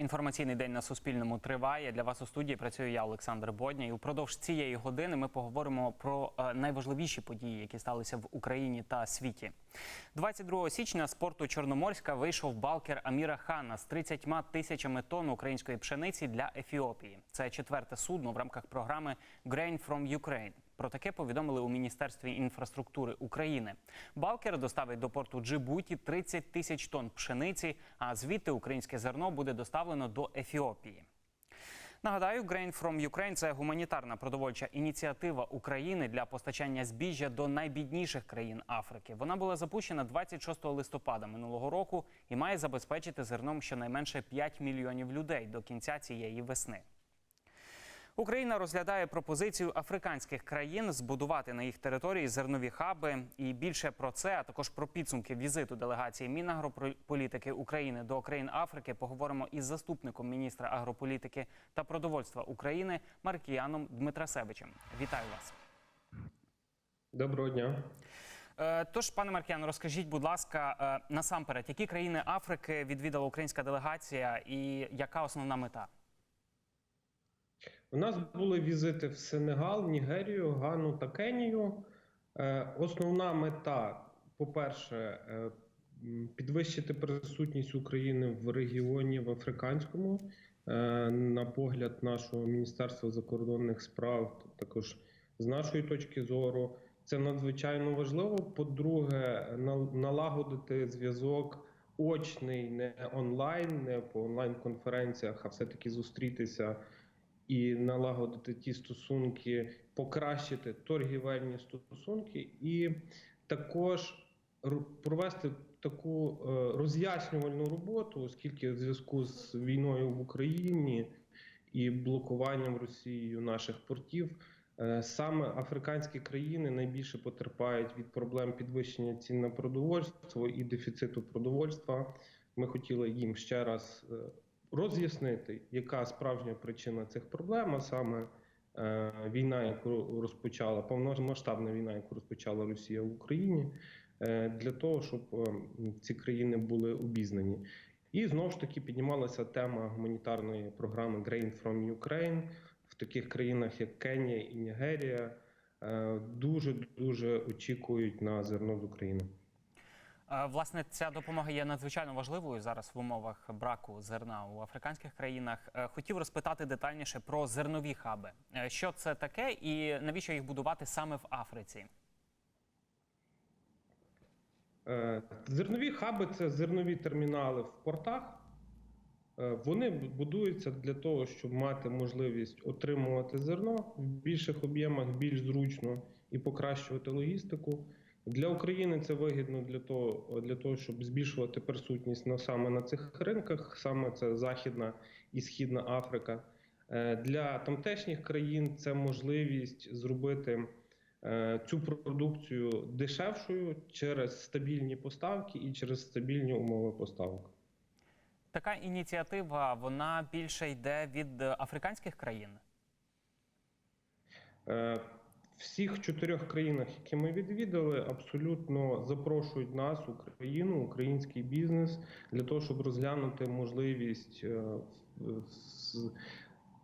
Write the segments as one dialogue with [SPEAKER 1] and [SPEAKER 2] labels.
[SPEAKER 1] Інформаційний день на Суспільному триває. Для вас у студії працюю я, Олександр Бодня. І упродовж цієї години ми поговоримо про е, найважливіші події, які сталися в Україні та світі. 22 січня з порту Чорноморська вийшов балкер Аміра Хана з 30 тисячами тонн української пшениці для Ефіопії. Це четверте судно в рамках програми Grain from Ukraine. Про таке повідомили у Міністерстві інфраструктури України. Балкер доставить до порту Джибуті 30 тисяч тонн пшениці, а звідти українське зерно буде доставлено до Ефіопії. Нагадаю, Grain from Ukraine – це гуманітарна продовольча ініціатива України для постачання збіжжя до найбідніших країн Африки. Вона була запущена 26 листопада минулого року і має забезпечити зерном щонайменше 5 мільйонів людей до кінця цієї весни. Україна розглядає пропозицію африканських країн збудувати на їх території зернові хаби. І більше про це, а також про підсумки візиту делегації Мінагрополітики України до країн Африки поговоримо із заступником міністра агрополітики та продовольства України Маркіяном Дмитрасевичем. Вітаю вас.
[SPEAKER 2] Доброго дня.
[SPEAKER 1] Е, Тож, пане Маркіян, розкажіть, будь ласка, е, насамперед, які країни Африки відвідала українська делегація, і яка основна мета?
[SPEAKER 2] У нас були візити в Сенегал, Нігерію, Гану та Кенію. Е, Основна мета, по-перше, е, підвищити присутність України в регіоні в африканському. Е, На погляд нашого Міністерства закордонних справ, також з нашої точки зору, це надзвичайно важливо. По-друге, налагодити зв'язок очний, не онлайн, не по онлайн-конференціях, а все-таки зустрітися і налагодити ті стосунки, покращити торгівельні стосунки, і також провести таку е, роз'яснювальну роботу, оскільки в зв'язку з війною в Україні і блокуванням Росією наших портів. е, Саме африканські країни найбільше потерпають від проблем підвищення цін на продовольство і дефіциту продовольства. Ми хотіли їм ще раз е, роз'яснити, яка справжня причина цих проблем, а саме е, війна, яку розпочала повномасштабна війна, яку розпочала Росія в Україні, е, для того, щоб е, ці країни були обізнані. І знову ж таки піднімалася тема гуманітарної програми Grain from Ukraine в таких країнах, як Кенія і Нігерія. Дуже дуже очікують на зерно з України.
[SPEAKER 1] Е, Власне, ця допомога є надзвичайно важливою зараз в умовах браку зерна у африканських країнах. Е, Хотів розпитати детальніше про зернові хаби. Е, Що це таке і навіщо їх будувати саме в Африці?
[SPEAKER 2] Зернові хаби це зернові термінали в портах. Вони будуються для того, щоб мати можливість отримувати зерно в більших об'ємах, більш зручно і покращувати логістику. Для України це вигідно для того, для того, щоб збільшувати присутність на саме на цих ринках, саме це Західна і Східна Африка. Е, Для тамтешніх країн це можливість зробити е, цю продукцію дешевшою через стабільні поставки і через стабільні умови поставок.
[SPEAKER 1] Така ініціатива вона більше йде від африканських країн.
[SPEAKER 2] Е, Всіх чотирьох країнах, які ми відвідали, абсолютно запрошують нас, Україну, український бізнес для того, щоб розглянути можливість е,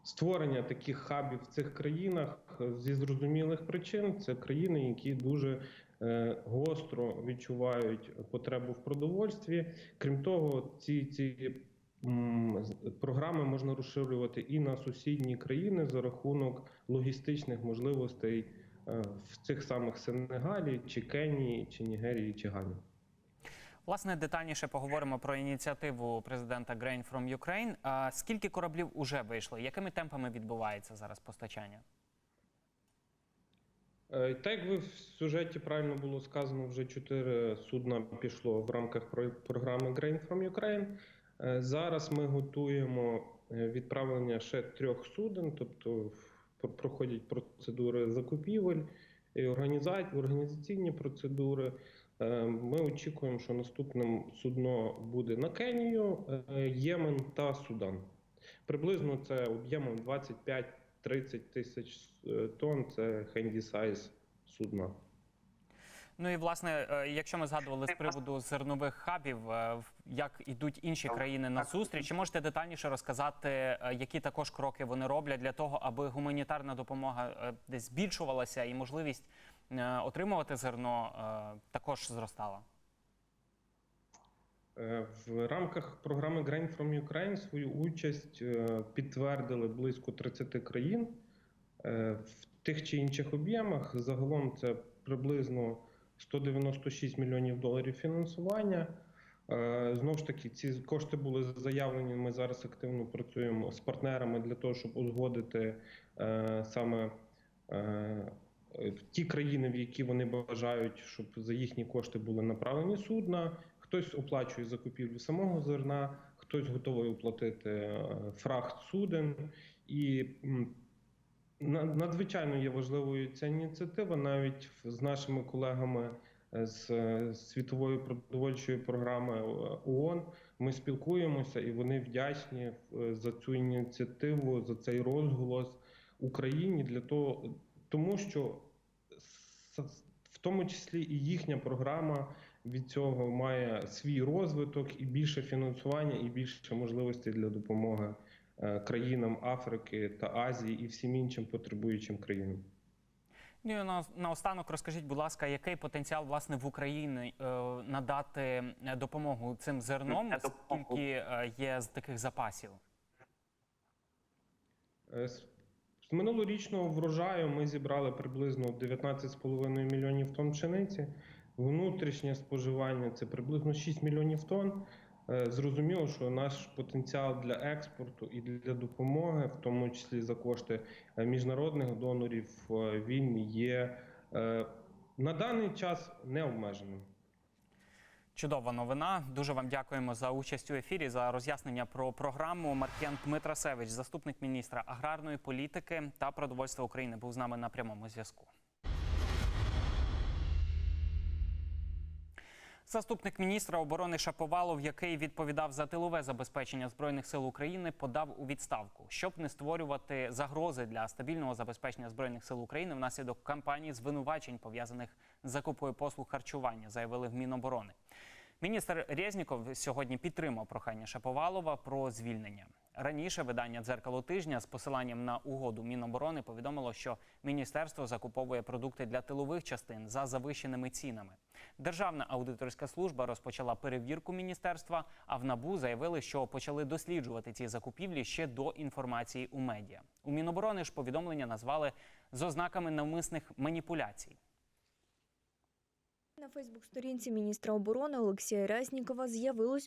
[SPEAKER 2] створення таких хабів в цих країнах зі зрозумілих причин. Це країни, які дуже е, гостро відчувають потребу в продовольстві. Крім того, ці ці програми можна розширювати і на сусідні країни за рахунок логістичних можливостей е, в цих самих Сенегалі, чи Кенії, чи Нігерії, чи Гані.
[SPEAKER 1] Власне, детальніше поговоримо про ініціативу президента Grain from Ukraine. Скільки кораблів уже вийшло? Якими темпами відбувається зараз постачання?
[SPEAKER 2] Е, Так як ви в сюжеті правильно було сказано, вже чотири судна пішло в рамках про- програми Grain from Ukraine. Е, Зараз ми готуємо е, відправлення ще трьох суден, тобто в- проходять процедури закупівель і організа- організаційні процедури. Е, Ми очікуємо, що наступним судно буде на Кенію, е, Ємен та Судан. Приблизно це об'ємом 25-30 тисяч е, тонн. Це хенді сайз судна.
[SPEAKER 1] Ну і власне, е, якщо ми згадували з приводу зернових хабів, е, як ідуть інші країни на зустріч, чи можете детальніше розказати, е, які також кроки вони роблять для того, аби гуманітарна допомога десь збільшувалася і можливість отримувати зерно також зростала?
[SPEAKER 2] В рамках програми Grain from Ukraine свою участь підтвердили близько 30 країн в тих чи інших об'ємах. Загалом це приблизно 196 мільйонів доларів фінансування. Е, Знову ж таки, ці кошти були заявлені. Ми зараз активно працюємо з партнерами для того, щоб узгодити е, саме е, ті країни, в які вони бажають, щоб за їхні кошти були направлені судна. Хтось оплачує закупівлю самого зерна, хтось готовий оплатити фрахт суден. І надзвичайно є важливою ця ініціатива, навіть з нашими колегами е, з е, світової продовольчої програми е, ООН. Ми спілкуємося, і вони вдячні за цю ініціативу, за цей розголос Україні для того, тому що в тому числі і їхня програма від цього має свій розвиток і більше фінансування, і більше можливостей для допомоги країнам Африки та Азії і всім іншим потребуючим країнам.
[SPEAKER 1] Ну і на, наостанок розкажіть, будь ласка, який потенціал власне в Україні е, надати е, допомогу цим зерном, скільки е, є з таких запасів?
[SPEAKER 2] Е, З з минулорічного врожаю ми зібрали приблизно 19,5 мільйонів тонн пшениці. Внутрішнє споживання це приблизно 6 мільйонів тонн. Е, Зрозуміло, що наш потенціал для експорту і для допомоги, в тому числі за кошти е, міжнародних донорів, е, він є на даний час необмеженим.
[SPEAKER 1] Чудова новина. Дуже вам дякуємо за участь у ефірі, за роз'яснення про програму. Маркіян Дмитрасевич, заступник міністра аграрної політики та продовольства України, був з нами на прямому зв'язку. Заступник міністра оборони Шаповалов, який відповідав за тилове забезпечення збройних сил України, подав у відставку, щоб не створювати загрози для стабільного забезпечення збройних сил України внаслідок кампанії звинувачень пов'язаних з закупою послуг харчування, заявили в Міноборони. Міністр Резніков сьогодні підтримав прохання Шаповалова про звільнення. Раніше видання дзеркало тижня з посиланням на угоду Міноборони повідомило, що міністерство закуповує продукти для тилових частин за завищеними цінами. Державна аудиторська служба розпочала перевірку міністерства, а в НАБУ заявили, що почали досліджувати ці закупівлі ще до інформації у медіа. У Міноборони ж повідомлення назвали з ознаками навмисних маніпуляцій.
[SPEAKER 3] На Фейсбук-сторінці міністра оборони Олексія Резнікова з'явилось